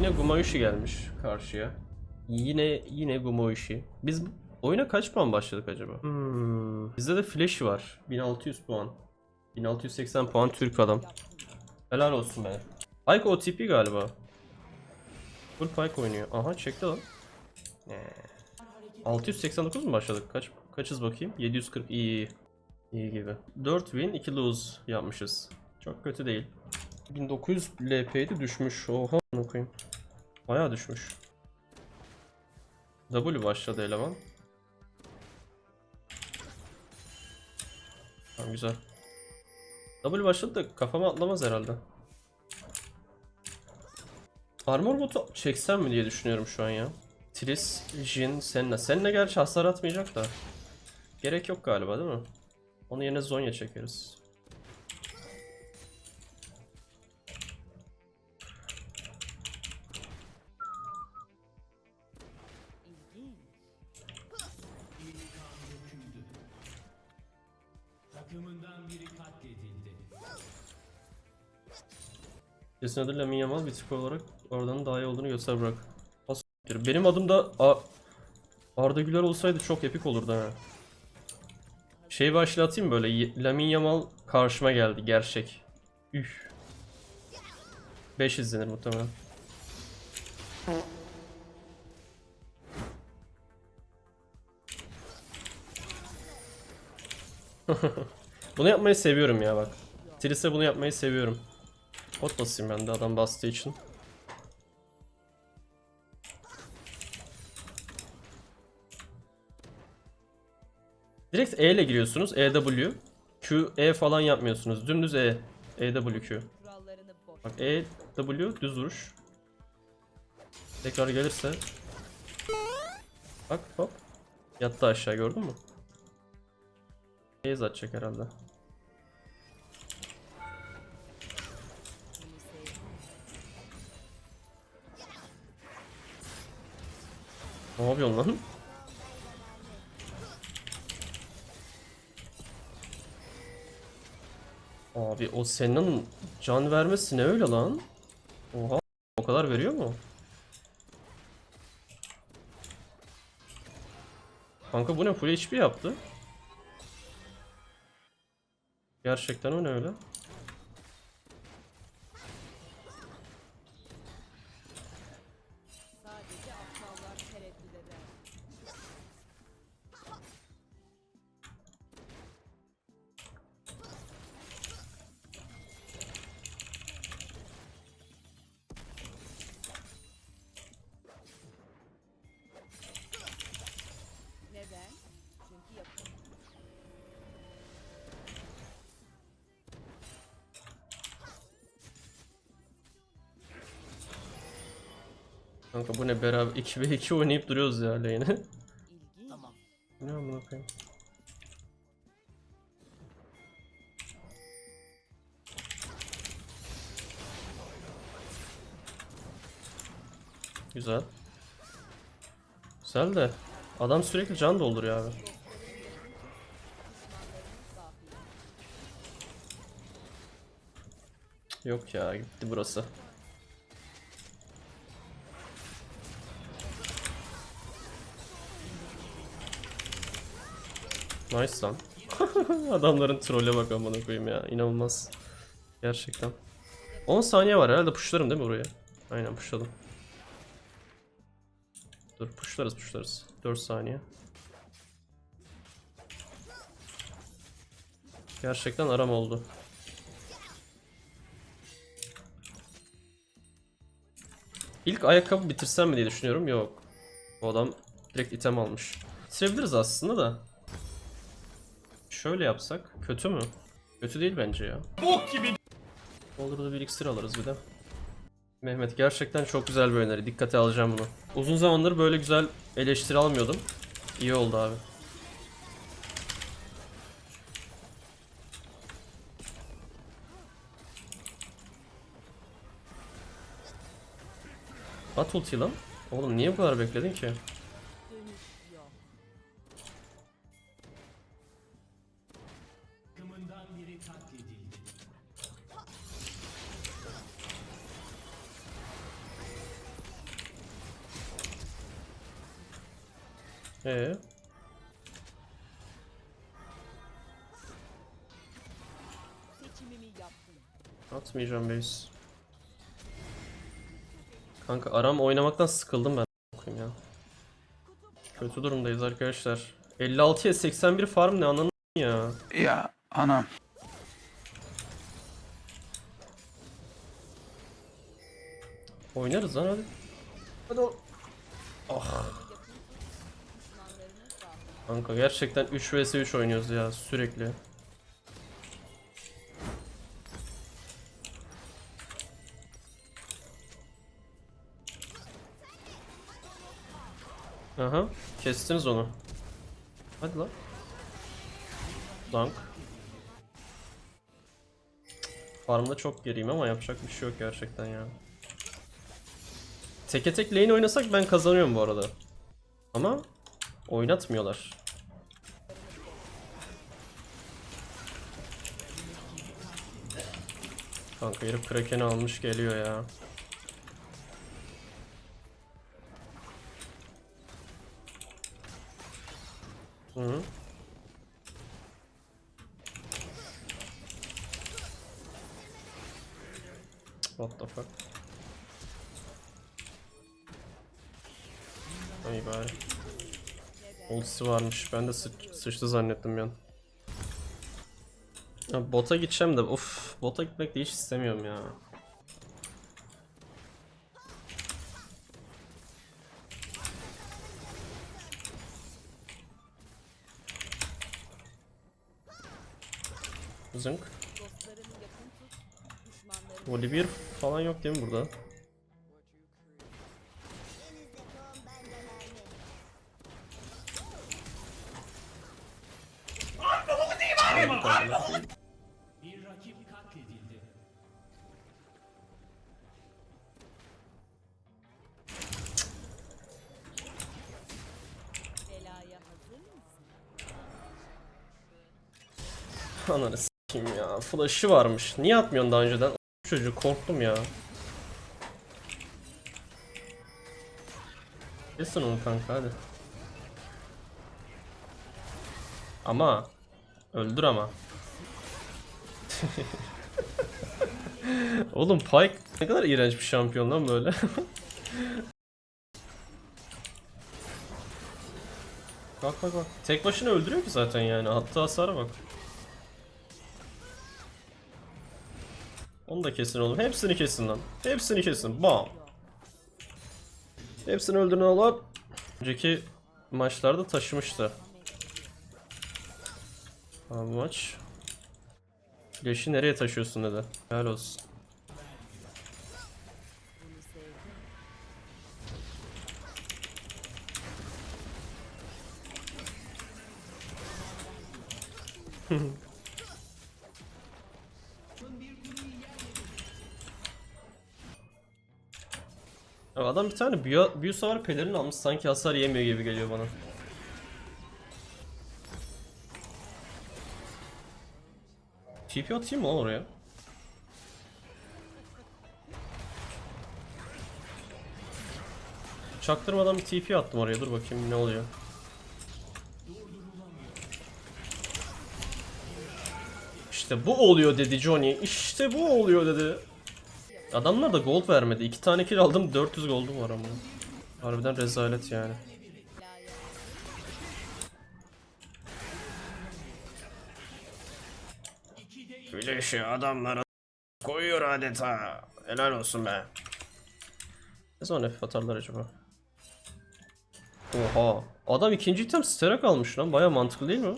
Yine Gumayushi gelmiş karşıya. Yine yine Gumayushi. Biz oyuna kaç puan başladık acaba? Hmm. Bizde de Flash var. 1600 puan. 1680 puan Türk adam. Helal olsun be. Pyke OTP galiba. Full Pyke oynuyor. Aha çekti lan. Ee. 689 mu başladık? Kaç kaçız bakayım? 740 iyi iyi. Gibi. 4 win 2 lose yapmışız. Çok kötü değil. 1900 LP'de düşmüş. Oha amına koyayım. Bayağı düşmüş. W başladı eleman. Tamam güzel. W başladı da kafama atlamaz herhalde. Armor botu çeksem mi diye düşünüyorum şu an ya. Tris, Jin, Senna. Senna gerçi hasar atmayacak da. Gerek yok galiba değil mi? Onun yerine Zonya çekeriz. Kesin adı Lamine Yamal bir tip olarak oradan daha iyi olduğunu göster bırak. Pas. Benim adım da A Arda Güler olsaydı çok epik olurdu ha. Şey başlatayım böyle Lamine Yamal karşıma geldi gerçek. Üf. 5 izlenir muhtemelen. bunu yapmayı seviyorum ya bak. Tris'e bunu yapmayı seviyorum. Pot basayım ben de adam bastığı için. Direkt E ile giriyorsunuz. EW. Q, E falan yapmıyorsunuz. Dümdüz E. EW, Q. kurallarını boş. Bak E, W düz vuruş. Tekrar gelirse. Bak hop. Yattı aşağı gördün mü? Base atacak herhalde. Ne yapıyorsun lan? Abi o senin can vermesi ne öyle lan? Oha o kadar veriyor mu? Kanka bu ne full HP yaptı? Gerçekten o ne öyle? Kanka bu ne beraber 2 ve 2 oynayıp duruyoruz ya lane'e. Tamam. ne amına koyayım? Güzel. Güzel de adam sürekli can dolduruyor abi. Yok ya gitti burası. Nice lan. Adamların trolle bak amına koyayım ya. İnanılmaz. Gerçekten. 10 saniye var herhalde pushlarım değil mi buraya? Aynen pushladım. Dur pushlarız pushlarız. 4 saniye. Gerçekten aram oldu. İlk ayakkabı bitirsem mi diye düşünüyorum. Yok. Bu adam direkt item almış. Bitirebiliriz aslında da. Şöyle yapsak kötü mü? Kötü değil bence ya. Bok gibi. Olur da bir iksir alırız bir de. Mehmet gerçekten çok güzel bir öneri. Dikkate alacağım bunu. Uzun zamandır böyle güzel eleştiri almıyordum. İyi oldu abi. At ulti lan. Oğlum niye bu kadar bekledin ki? Ee, atmayacağım base. Kanka aram oynamaktan sıkıldım ben. Okuyayım ya. Kötü durumdayız arkadaşlar. 56'ya 81 farm ne ananı ya. Ya anam. Oynarız lan hadi. Hadi o- Yakın tut. Kanka gerçekten 3 vs 3 oynuyoruz ya sürekli. Aha kestiniz onu. Hadi lan. Dank. Farmda çok geriyim ama yapacak bir şey yok gerçekten ya. Teke tek lane oynasak ben kazanıyorum bu arada. Ama oynatmıyorlar. Kanka herif Kraken'i almış geliyor ya. Hı. What the fuck? İyi bari. Ultisi varmış. Ben de sı- sıçtı zannettim an. Ya bota gideceğim de of bota gitmek de hiç istemiyorum ya. Zınk. Volibear falan yok değil mi burada? Flash'ı varmış. Niye atmıyorsun daha önceden? Çocuk korktum ya. Kesin onu kanka hadi. Ama öldür ama. Oğlum Pyke ne kadar iğrenç bir şampiyon lan böyle. bak bak bak. Tek başına öldürüyor ki zaten yani. Hatta hasara bak. Onu da kesin oğlum. Hepsini kesin lan. Hepsini kesin. Bam. Hepsini öldürün oğlum. Önceki maçlarda taşımıştı. Abi maç. Flash'i nereye taşıyorsun dedi. Helal olsun. Bunu adam bir tane büyü, büyü savar pelerin almış sanki hasar yemiyor gibi geliyor bana. TP atayım mı oraya? Çaktırmadan bir TP attım oraya dur bakayım ne oluyor. İşte bu oluyor dedi Johnny. İşte bu oluyor dedi. Adamlar da gold vermedi. İki tane kill aldım 400 gold'um var ama. Harbiden rezalet yani. Flash'ı adamlara koyuyor adeta. Helal olsun be. Ne zaman F atarlar acaba? Oha. Adam ikinci item sterak almış lan. Baya mantıklı değil mi?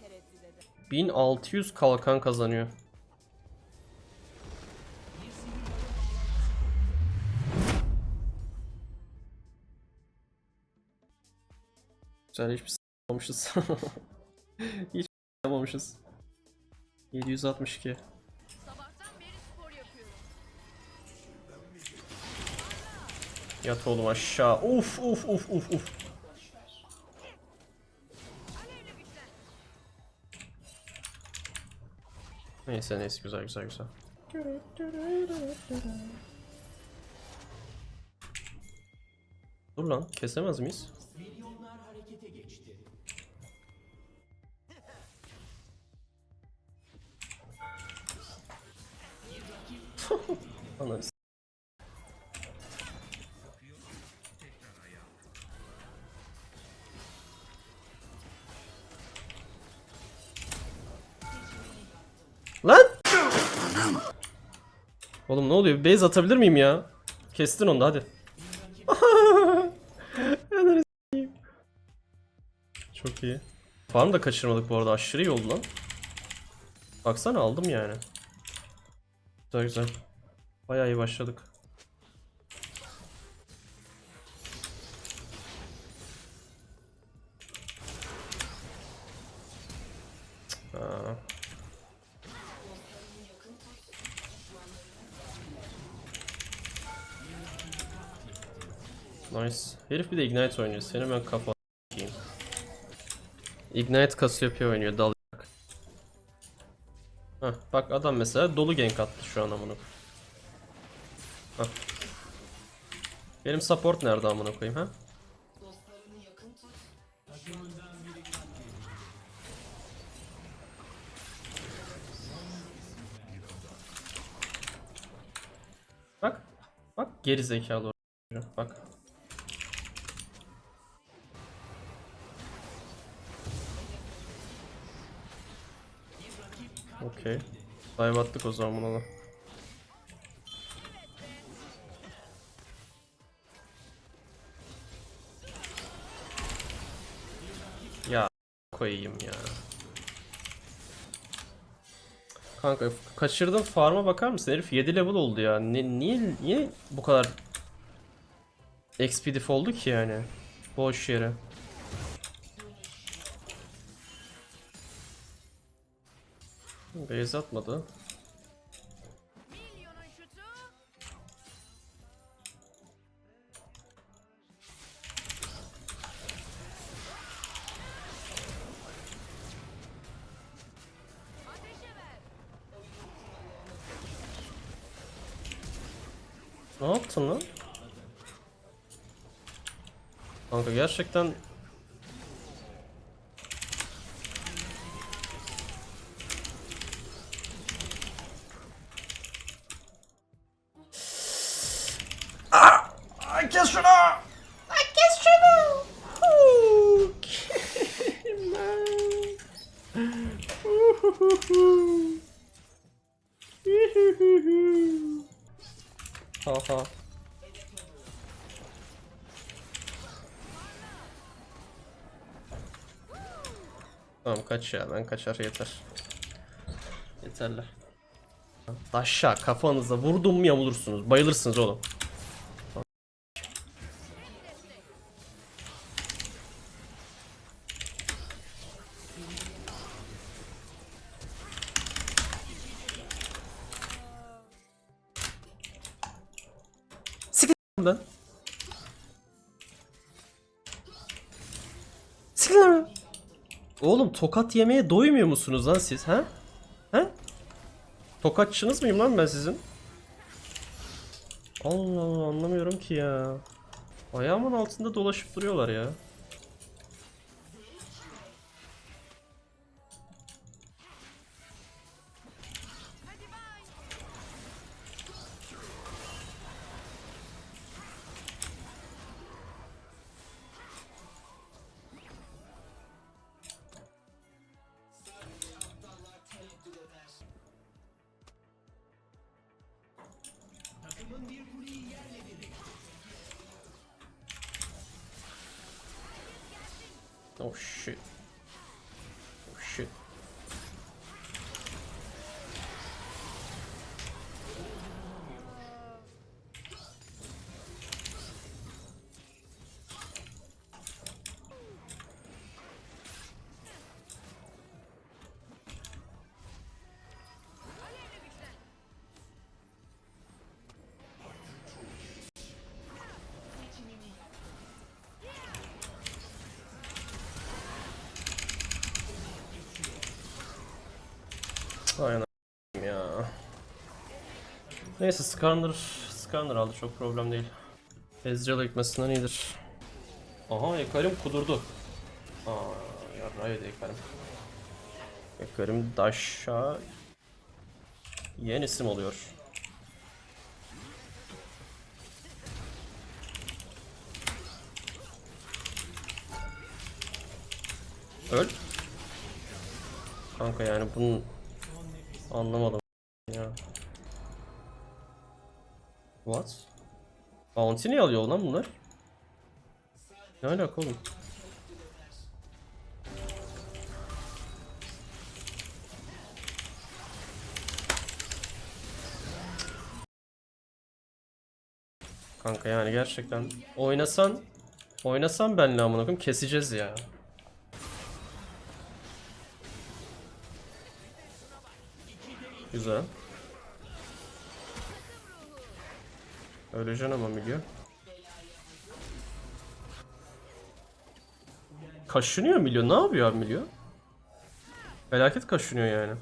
tereddüt eder. 1600 kalkan kazanıyor. Güzel hiçbir s**mamışız. Hiç s**mamışız. 762. Sabahtan beri spor yapıyorum. Yat oğlum aşağı. Uf uf uf uf uf. Neyse neyse güzel güzel güzel. Dur lan kesemez miyiz? Ananı Lan! Oğlum ne oluyor? Bir base atabilir miyim ya? Kestin onu da hadi. Çok iyi. Farm da kaçırmadık bu arada. Aşırı iyi oldu lan. Baksana aldım yani. Güzel güzel. Bayağı iyi başladık. Nice. Herif bir de Ignite oynuyor. Seni ben kafa a**ayım. Ignite Cassiopeia oynuyor. Dal Heh, bak adam mesela dolu gank attı şu an amına. Heh. Benim support nerede amına koyayım ha? Bak. Bak geri zekalı Bak. Okey. Dive attık o zaman buna da. Koyayım ya. Kanka kaçırdım farm'a bakar mısın? Herif 7 level oldu ya. Ne, niye niye bu kadar XP diff oldu ki yani? Boş yere. Base atmadı. Gerçekten Ah! Ay, Kes şunu! Ay, Kes şunu! Haha. Tamam kaç ya ben kaçar yeter. Yeterli. Aşağı kafanıza vurdum mu yamulursunuz. Bayılırsınız oğlum. Tokat yemeye doymuyor musunuz lan siz ha? Ha? Tokatçınız mıyım lan ben sizin? Allah Allah anlamıyorum ki ya. Ayağımın altında dolaşıp duruyorlar ya. Oh shit. Aynen ya. Neyse Skarner, Skarner aldı çok problem değil. Ezreal ekmesinden iyidir. Aha Ekarim kudurdu. Aa yarrağı yedi Ekarim. Ekarim Dash'a yeni isim oluyor. Öl. Kanka yani bunun anlamadım ya. What? Bounty niye alıyor lan bunlar? Ne alaka oğlum? Kanka yani gerçekten oynasan oynasan benle amına koyayım keseceğiz ya. Güzel. Öleceksin ama Milyo. Kaşınıyor Milyo. Ne yapıyor abi Milyo? Felaket kaşınıyor yani.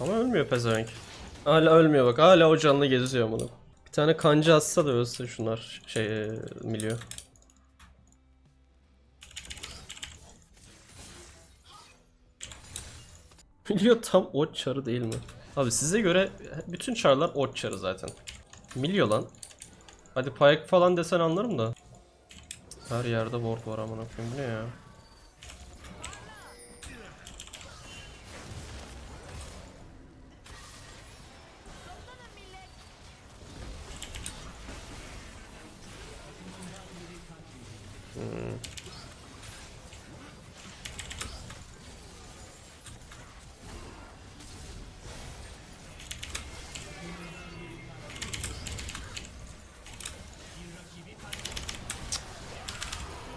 Ama ölmüyor pezevenk. Hala ölmüyor bak. Hala o canlı geziyor bunu. Bir tane kancı atsa da ölsün şunlar. Şey e, Milyo. Tam ot çarı değil mi? Abi size göre bütün çarlar ot çarı zaten. Milyo lan. Hadi payak falan desen anlarım da. Her yerde ward var amına koyayım ne ya?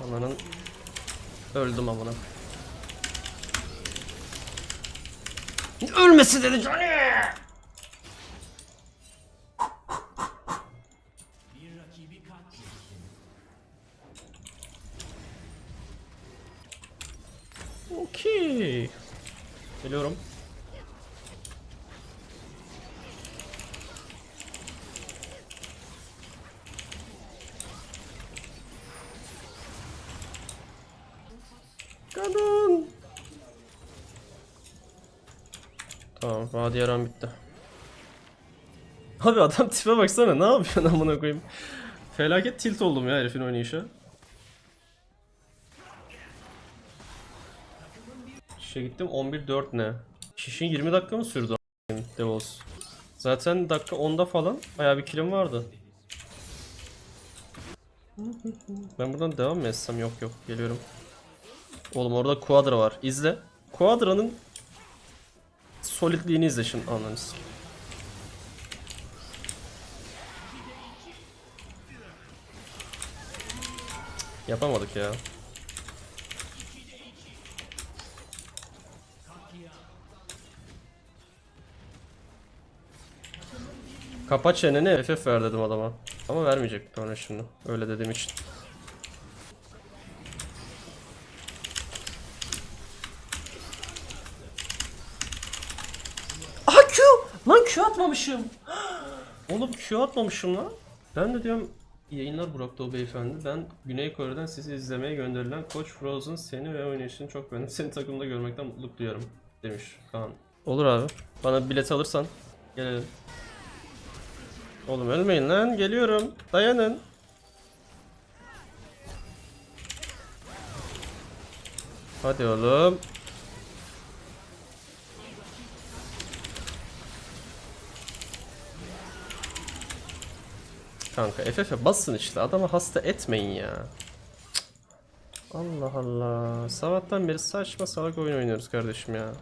Ananın öldüm amına. Ölmesi dedi Johnny. Okey. Geliyorum. Kadın. Tamam, vadi yaran bitti. Abi adam tipe baksana ne yapıyorsun amına koyayım. Felaket tilt oldum ya herifin oynayışa. Şişe gittim 11-4 ne? Şişin 20 dakika mı sürdü Devos? Zaten dakika 10'da falan bayağı bir kilim vardı. Ben buradan devam mı etsem? Yok yok geliyorum. Oğlum orada Quadra var. İzle. Quadra'nın solidliğini izle şimdi anlarız. Yapamadık ya. Kapa çeneni FF ver dedim adama. Ama vermeyecek bana şimdi. Öyle dediğim için. Aha Q! Lan Q atmamışım. Oğlum Q atmamışım lan. Ben de diyorum yayınlar Burak Doğu beyefendi. Ben Güney Kore'den sizi izlemeye gönderilen Koç Frozen seni ve oynayışını çok beğendim. Seni takımda görmekten mutluluk duyuyorum demiş Kaan. Olur abi. Bana bilet alırsan gelelim. Oğlum ölmeyin lan geliyorum. Dayanın. Hadi oğlum. Kanka FF bassın işte adamı hasta etmeyin ya. Allah Allah. Sabahtan beri saçma salak oyun oynuyoruz kardeşim ya.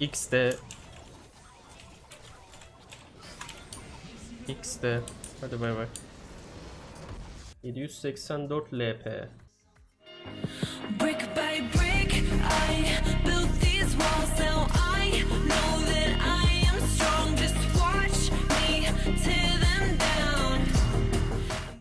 X'de X'de Hadi bay bay 784 LP